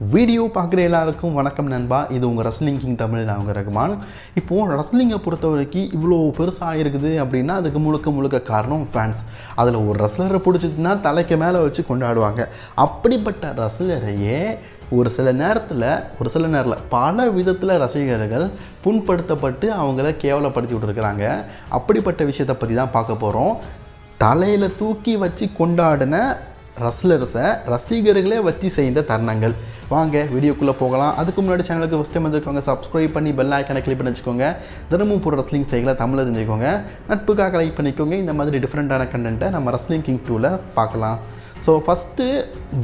Video பார்க்குற எல்லாருக்கும் வணக்கம் நண்பா. இது உங்கள் ரஸ்லிங் கிங் தமிழ் நான் உங்கள் ரகுமான். இப்போது ரஸ்லிங்கை பொறுத்த வரைக்கும் இவ்வளோ பெருசாக இருக்குது அப்படின்னா அதுக்கு முழுக்க முழுக்க காரணம் ஃபேன்ஸ் அதில் ஒரு ரஸ்லரை பிடிச்சதுன்னா தலைக்கு மேலே வச்சு கொண்டாடுவாங்க. அப்படிப்பட்ட ரஸ்லரையே ஒரு சில நேரத்தில் ஒரு சில நேரத்தில் பல விதத்தில் ரசிகர்கள் புண்படுத்தப்பட்டு அவங்கள கேவலப்படுத்தி விட்டுருக்குறாங்க. அப்படிப்பட்ட விஷயத்தை பற்றி தான் பார்க்க போகிறோம் தலையில் தூக்கி வச்சு கொண்டாடின ரஸ்லர்ஸை ரசிகர்களே வச்சு செய்த தருணங்கள். வாங்க வீடியோக்குள்ளே போகலாம். அதுக்கு முன்னாடி சேனலுக்கு ஃபஸ்ட் டைம் வந்திருக்கவங்க சப்ஸ்கிரைப் பண்ணி பெல் ஐக்கனை கிளிக் பண்ணி வச்சுக்கோங்க. தினமும் போகிற ரஸ்லிங் செய்களை தமிழில் தெரிஞ்சுக்கோங்க. நட்புக்காக லைக் பண்ணிக்கோங்க. இந்த மாதிரி டிஃப்ரெண்ட்டான கண்டென்ட்டை நம்ம ரஸ்லிங் கிங் டூவில் பார்க்கலாம். ஸோ ஃபஸ்ட்டு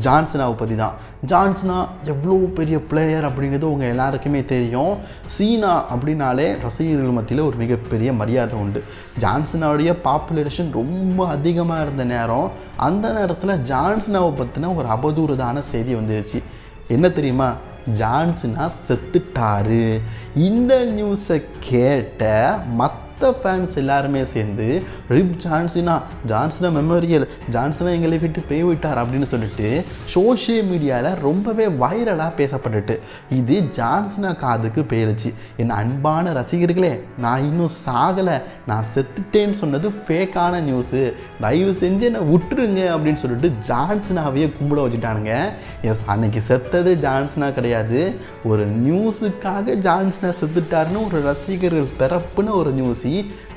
ஜான்சனாவை பற்றி தான் ஜான்சனா எவ்வளோ பெரிய பிளேயர் அப்படிங்கிறது உங்கள் எல்லாருக்குமே தெரியும். சீனா அப்படின்னாலே ரசிகர்கள் மத்தியில் ஒரு மிகப்பெரிய மரியாதை உண்டு. ஜான்சனாவுடைய பாப்புலேஷன் ரொம்ப அதிகமாக இருந்த நேரம் அந்த நேரத்தில் ஜான்சனாவை பற்றின ஒரு அவதூறுதான செய்தி வந்துருச்சு. என்ன தெரியுமா? ஜான்சனா செத்துட்டாரு. இந்த நியூஸை கேட்ட மற்ற ஃபேன்ஸ் எல்லாருமே சேர்ந்து ரிப் ஜான்சினா ஜான்சனா மெமோரியல் ஜான்சனா எங்களை விட்டு போய்விட்டார் அப்படின்னு சொல்லிட்டு சோஷியல் மீடியாவில் ரொம்பவே வைரலாக பேசப்பட்டுட்டு இது ஜான்சனா காதுக்கு போயிருச்சு. என் அன்பான ரசிகர்களே நான் இன்னும் சாகலை. நான் செத்துட்டேன்னு சொன்னது ஃபேக்கான நியூஸு தயவு செஞ்சு என்னை விட்டுருங்க அப்படின்னு சொல்லிட்டு ஜான்சனாவையே கும்பிட வச்சுட்டானுங்க. எஸ் அன்னைக்கு செத்தது ஜான்சனா கிடையாது. ஒரு நியூஸுக்காக ஜான்சனா செத்துட்டாருன்னு ஒரு ரசிகர்கள் பிறப்புன்னு ஒரு நியூஸ்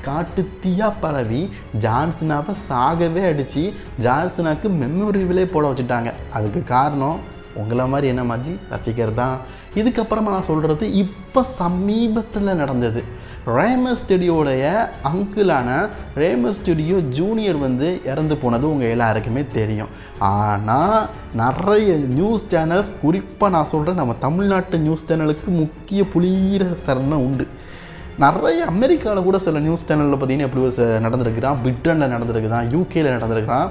காட்டு காட்டுத்தீயாக பரவி ஜான்சனாவை சாகவே அடித்து ஜான்சனாக்கு மெமோரிவிலே போட வச்சுட்டாங்க. அதுக்கு காரணம் உங்களை மாதிரி என்ன மாதிரி ரசிகர் தான். இதுக்கப்புறமா நான் சொல்கிறது இப்போ சமீபத்தில் நடந்தது. ரேமர் ஸ்டுடியோடைய அங்கிளான ரேமர் ஸ்டுடியோ ஜூனியர் வந்து இறந்து போனது உங்கள் எல்லாருக்குமே தெரியும். ஆனால் நிறைய நியூஸ் சேனல்ஸ் குறிப்பாக நான் சொல்கிறேன் நம்ம தமிழ்நாட்டு நியூஸ் சேனலுக்கு முக்கிய புளியிற சரணம் உண்டு. நிறைய அமெரிக்காவில் கூட சில நியூஸ் சேனலில் பார்த்தீங்கன்னா எப்படி நடந்திருக்கிறான் பிரிட்டனில் நடந்திருக்குதான் யூகேயில் நடந்திருக்கிறான்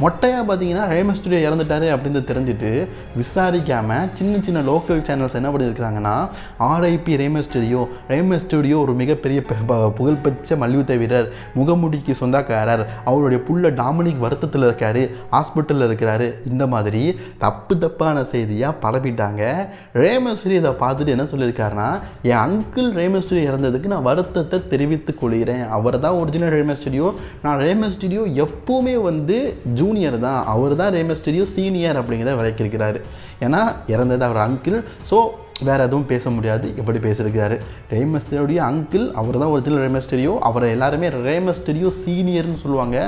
மொட்டையாக பார்த்தீங்கன்னா ரேம ஸ்டுடியோ இறந்துட்டாரு அப்படின்னு தெரிஞ்சுட்டு விசாரிக்காமல் சின்ன சின்ன லோக்கல் சேனல்ஸ் என்ன பண்ணியிருக்கிறாங்கன்னா ஆர்ஐபி ரேம ஸ்டுடியோ ரேம ஸ்டுடியோ ஒரு மிகப்பெரிய ப- ப- புகழ்பெற்ற மல்யுத்த வீரர் முகமுடிக்கு சொந்தக்காரர் அவருடைய புள்ள டாமினிக் வருத்தத்தில் இருக்கார் ஹாஸ்பிட்டலில் இருக்கிறாரு இந்த மாதிரி தப்பு தப்பான செய்தியாக பரப்பிட்டாங்க. ரேமஸ்ரீ இதை பார்த்துட்டு என்ன சொல்லியிருக்காருன்னா என் அங்கிள் ரேமஸ்ரீ இறந்ததுக்கு நான் வருத்தத்தை தெரிவித்துக் கொள்கிறேன். அவர் தான் ஒரிஜினல் ரேமஸ்டுடியோ நான் ரேமஸ்டுடியோ எப்போவுமே வந்து ஜூன் ஜூனியர் தான். அவர் தான் ரேமஸ்டுடியோ சீனியர் அப்படிங்கிறத விளக்கியிருக்கிறாரு. ஏன்னா இறந்தது அவர் அங்கிள் ஸோ வேறு எதுவும் பேச முடியாது. எப்படி பேசியிருக்காரு ரேமஸ்டரியோடைய அங்கிள் அவர் தான் ஒரிஜினல் ரேமஸ்டரியோ அவரை எல்லாருமே ரேமஸ்டரியோ சீனியர்னு சொல்லுவாங்க.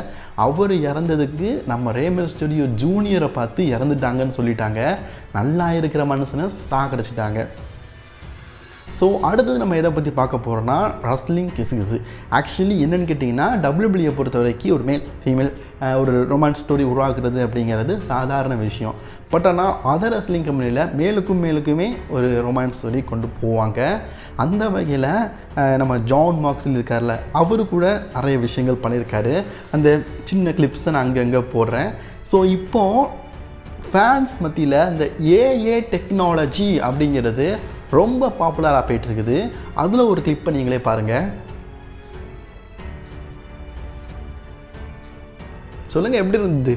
அவர் இறந்ததுக்கு நம்ம ரேமஸ்டரியோ ஜூனியரை பார்த்து இறந்துட்டாங்கன்னு சொல்லிட்டாங்க. நல்லா இருக்கிற மனுஷனை சாகடிச்சிட்டாங்க. ஸோ அடுத்தது நம்ம எதை பற்றி பார்க்க போகிறோம்னா ரஸ்லிங் கிசு கிசு ஆக்சுவலி என்னென்னு கேட்டிங்கன்னா டபிள்யூபிளியை பொறுத்த வரைக்கும் ஒரு மேல் ஃபீமேல் ஒரு ரொமான்ஸ் ஸ்டோரி உருவாக்குறது அப்படிங்கிறது சாதாரண விஷயம். பட் ஆனால் அதர் ரஸ்லிங் கம்பெனியில் மேலுக்கும் மேலுக்குமே ஒரு ரொமான்ஸ் ஸ்டோரி கொண்டு போவாங்க. அந்த வகையில் நம்ம ஜான் மார்க்ஸில் இருக்கார்ல அவரு கூட நிறைய விஷயங்கள் பண்ணியிருக்காரு. அந்த சின்ன கிளிப்ஸை நான் அங்கங்கே போடுறேன். ஸோ இப்போது ஃபேன்ஸ் மத்தியில் இந்த ஏஏ டெக்னாலஜி அப்படிங்கிறது ரொம்ப பாப்புலராக போயிட்டு இருக்குது அதில் ஒரு கிளிப்பை நீங்களே பாருங்கள் சொல்லுங்கள் எப்படி இருந்தது?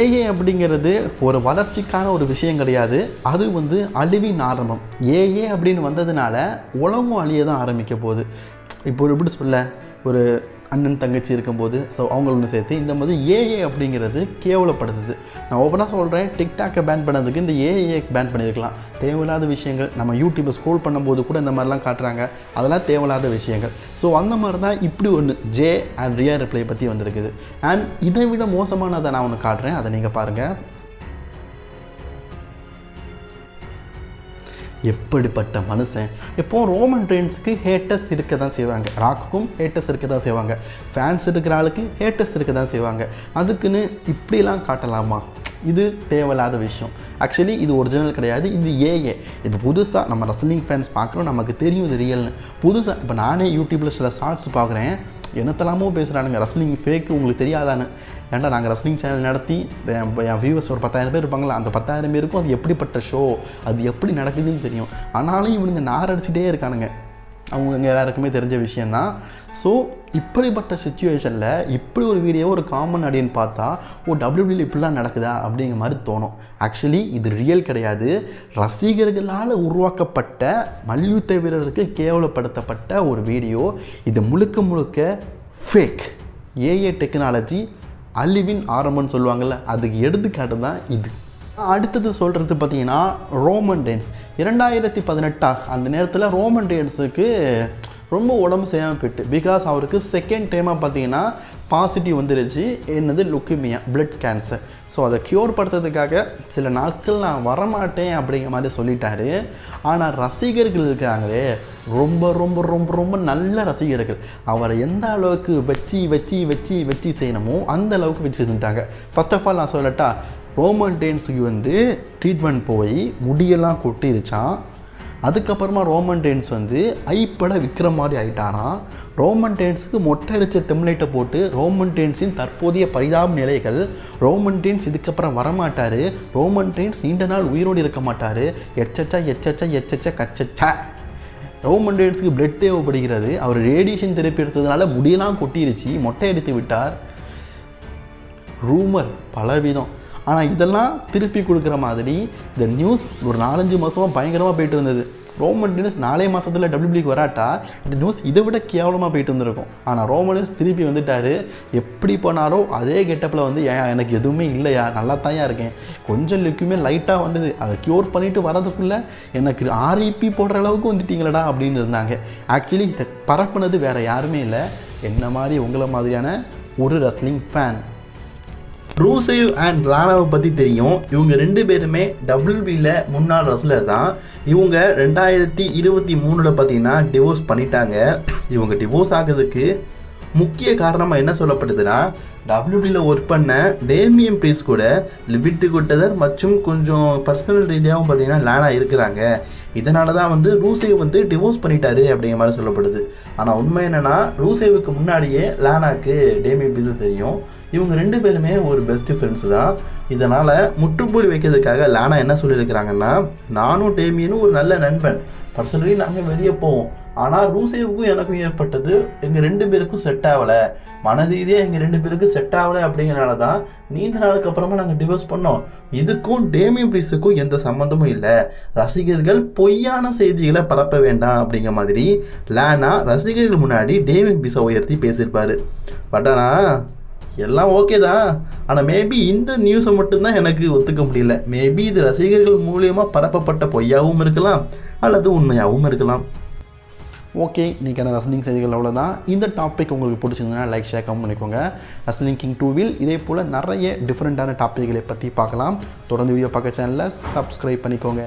ஏஏ அப்படிங்கிறது ஒரு வளர்ச்சிக்கான ஒரு விஷயம் கிடையாது. அது வந்து அழிவின் ஆரம்பம். ஏஏ அப்படின்னு வந்ததுனால உலகம் அழிய தான் ஆரம்பிக்க போகுது. இப்போ எப்படி சொல்ல? ஒரு அண்ணன் தங்கச்சி இருக்கும்போது ஸோ அவங்கள ஒன்று சேர்த்து இந்த மாதிரி ஏஏ அப்படிங்கிறது கேவலப்படுத்துது. நான் ஓப்பனாக சொல்கிறேன் டிக்டாக்கை பேன் பண்ணதுக்கு இந்த ஏஏ பேன் பண்ணியிருக்கலாம். தேவையில்லாத விஷயங்கள் நம்ம யூடியூப்பை ஸ்க்ரோல் பண்ணும்போது கூட இந்த மாதிரிலாம் காட்டுறாங்க. அதெல்லாம் தேவையில்லாத விஷயங்கள். ஸோ அந்த மாதிரி தான் இப்படி ஒன்று ஜே அண்ட் ரியா ரிப்ளை பற்றி வந்திருக்குது. அண்ட் இதை விட மோசமானதை நான் ஒன்று காட்டுறேன். அதை நீங்கள் பாருங்கள் எப்படிப்பட்ட மனுஷன்? எப்போவும் ரோமன் ரெயின்ஸுக்கு ஹேட்டர்ஸ் இருக்க தான் செய்வாங்க. ராக்குக்கும் ஹேட்டர்ஸ் இருக்க தான் செய்வாங்க. ஃபேன்ஸ் இருக்கிற ஆளுக்கு ஹேட்டர்ஸ் இருக்க தான் செய்வாங்க. அதுக்குன்னு இப்படிலாம் காட்டலாமா? இது தேவையில்லாத விஷயம். ஆக்சுவலி இது ஒரிஜினல் கிடையாது. இது ஏஏ இப்போ புதுசாக நம்ம ரஸ்லிங் ஃபேன்ஸ் பார்க்குறோம். நமக்கு தெரியும் இது ரியல்னு புதுசாக இப்போ நானே யூடியூப்பில் சில ஷார்ட்ஸ் பார்க்குறேன். என்னத்தெல்லாமோ பேசுகிறானுங்க ரஸ்லிங் ஃபேக்கு உங்களுக்கு தெரியாதான்னு ஏன்டா நாங்கள் ரஸ்லிங் சேனல் நடத்தி என் வியூவர்ஸ் ஒரு பத்தாயிரம் பேர் இருப்பாங்களா? அந்த பத்தாயிரம் பேருக்கும் அது எப்படிப்பட்ட ஷோ அது எப்படி நடக்குதுன்னு தெரியும். ஆனாலும் இவனுங்க நார் அடிச்சுட்டே இருக்கானுங்க. அவங்க எல்லாருக்குமே தெரிஞ்ச விஷயந்தான் ஸோ இப்படிப்பட்ட சுச்சுவேஷனில் இப்படி ஒரு வீடியோ ஒரு காமன் அப்படின்னு பார்த்தா ஓ டபிள்யூபிள்யூ இப்படிலாம் நடக்குதா அப்படிங்கிற மாதிரி தோணும். ஆக்சுவலி இது ரியல் கிடையாது. ரசிகர்களால் உருவாக்கப்பட்ட மல்யுத்த வீரருக்கு கேவலப்படுத்தப்பட்ட ஒரு வீடியோ இது முழுக்க முழுக்க ஃபேக் ஏஏ டெக்னாலஜி அழிவின் ஆரம்பம்னு சொல்லுவாங்கள்ல அதுக்கு எடுத்துக்காட்டு தான் இது. அடுத்தது சொல்கிறது பார்த்தீங்கன்னா ரோமன் டேன்ஸ் இரண்டாயிரத்தி பதினெட்டா அந்த நேரத்தில் ரோமன் டேன்ஸுக்கு ரொம்ப உடம்பு செய்யாமல் போயிட்டு பிகாஸ் அவருக்கு செகண்ட் டைமாக பார்த்தீங்கன்னா பாசிட்டிவ் வந்துருச்சு. என்னது? லுக்கிமியா பிளட் கேன்சர் ஸோ அதை க்யூர் படுத்துறதுக்காக சில நாட்கள் நான் வரமாட்டேன் அப்படிங்கிற மாதிரி சொல்லிட்டாரு. ஆனால் ரசிகர்கள் இருக்காங்களே ரொம்ப ரொம்ப ரொம்ப ரொம்ப நல்ல ரசிகர்கள். அவரை எந்த அளவுக்கு வச்சு வச்சு வச்சு வச்சு செய்யணுமோ அந்த அளவுக்கு வச்சு செஞ்சுட்டாங்க. ஃபஸ்ட் ஆஃப் ஆல் நான் சொல்லட்டா ரோமன் டேன்ஸுக்கு வந்து ட்ரீட்மெண்ட் போய் முடியெல்லாம் கொட்டிருச்சான் அதுக்கப்புறமா ரோமன் டேன்ஸ் வந்து ஐப்பட விற்கிற மாதிரி ஆயிட்டாராம். ரோமன் டேன்ஸுக்கு மொட்டை அடித்த டெம்லேட்டை போட்டு ரோமன் டேன்ஸின் தற்போதைய பரிதாப நிலைகள் ரோமன் டேன்ஸ் இதுக்கப்புறம் வரமாட்டார். ரோமன் டேன்ஸ் நீண்ட நாள் உயிரோடு இருக்க மாட்டார். எச்சச்சா எச்சச்சா எச்சச்சா கச்சச்சா. ரோமன் டேன்ஸுக்கு பிளட் தேவைப்படுகிறது. அவர் ரேடியேஷன் தெரப்பி எடுத்ததுனால முடியெல்லாம் கொட்டிருச்சு. மொட்டை அடித்து விட்டார். ரூமர் பலவிதம். ஆனால் இதெல்லாம் திருப்பி கொடுக்குற மாதிரி இந்த நியூஸ் ஒரு நாலஞ்சு மாதமாக பயங்கரமாக போயிட்டு இருந்தது. ரோமன் நியூஸ் நாலே மாதத்தில் டபிள்யூபிளிக்கு வராட்டா இந்த நியூஸ் இதை விட கேவலமாக போயிட்டு இருந்திருக்கும். ஆனால் ரோமன் நியூஸ் திருப்பி வந்துட்டார். எப்படி போனாரோ அதே கெட்டப்பில் வந்து ஏன் எனக்கு எதுவுமே இல்லையா? நல்லா தாயா இருக்கேன். கொஞ்சம் லுக்குமே லைட்டாக வந்தது. அதை க்யூர் பண்ணிவிட்டு வரதுக்குள்ளே எனக்கு ஆர்இபி போடுற அளவுக்கு வந்துட்டீங்களடா அப்படின்னு இருந்தாங்க. ஆக்சுவலி இதை பரப்புனது வேறு யாருமே இல்லை. என்ன மாதிரி உங்களை மாதிரியான ஒரு ரெஸ்லிங் ஃபேன் ரூசேவ் அண்ட் லானாவை பற்றி தெரியும். இவங்க ரெண்டு பேருமே டபிள்யூபியில் முன்னாள் ரஸ்லர் தான். இவங்க ரெண்டாயிரத்தி இருபத்தி மூணில் பார்த்தீங்கன்னா டிவோர்ஸ் பண்ணிட்டாங்க. இவங்க டிவோர்ஸ் ஆகிறதுக்கு முக்கிய காரணமாக என்ன சொல்லப்படுதுன்னா டபிள்யூபியில் ஒர்க் பண்ண டேமியம் ப்ரீஸ் கூட லிபிட்டு குட்டதர் மற்றும் கொஞ்சம் பர்சனல் ரீதியாகவும் பார்த்தீங்கன்னா லேனா இருக்கிறாங்க. இதனால தான் வந்து ரூசேவ் வந்து டிவோர்ஸ் பண்ணிட்டாரு அப்படிங்கிற மாதிரி சொல்லப்படுது. ஆனால் உண்மை என்னென்னா ரூசேவுக்கு முன்னாடியே லேனாக்கு டேமியம் ப்ரீஸ் தெரியும். இவங்க ரெண்டு பேருமே ஒரு பெஸ்ட் ஃப்ரெண்ட்ஸ் தான். இதனால் முற்றுப்புள்ளி வைக்கிறதுக்காக லேனா என்ன சொல்லியிருக்கிறாங்கன்னா நானும் டேமியனும் ஒரு நல்ல நண்பன். பர்சனலி நாங்கள் வெளியே போவோம். ஆனால் ரூசேவுக்கும் எனக்கும் ஏற்பட்டது எங்கள் ரெண்டு பேருக்கும் செட் ஆகலை. மனதீதியாக எங்கள் ரெண்டு பேருக்கும் செட் ஆகலை அப்படிங்கிறனால தான் நீண்ட நாளுக்கு அப்புறமா நாங்கள் டிவோர்ஸ் பண்ணோம். இதுக்கும் டேமியம் ப்ரீஸுக்கும் எந்த சம்மந்தமும் இல்லை. ரசிகர்கள் பொய்யான செய்திகளை பரப்ப வேண்டாம் அப்படிங்கிற மாதிரி லேனா ரசிகர்கள் முன்னாடி டேமியம் ப்ரீஸை உயர்த்தி பேசியிருப்பார். பட் ஆனால் எல்லாம் ஓகே தான். ஆனால் மேபி இந்த நியூஸை மட்டும்தான் எனக்கு ஒத்துக்க முடியல. மேபி இது ரசிகர்கள் மூலியமாக பரப்பப்பட்ட பொய்யாகவும் இருக்கலாம் அல்லது உண்மையாகவும் இருக்கலாம். ஓகே இன்றைக்கான ரசனிங் செய்திகள் அவ்வளோதான் இந்த டாபிக் உங்களுக்கு பிடிச்சிருந்ததுன்னா லைக் ஷேர் கமெண்ட் பண்ணிக்கோங்க. ரசனிங் கிங் டூவில் இதே போல் நிறைய டிஃப்ரெண்ட்டான டாப்பிக்களை பற்றி பார்க்கலாம். தொடர்ந்து வீடியோ பார்க்க சேனலில் சப்ஸ்கிரைப் பண்ணிக்கோங்க.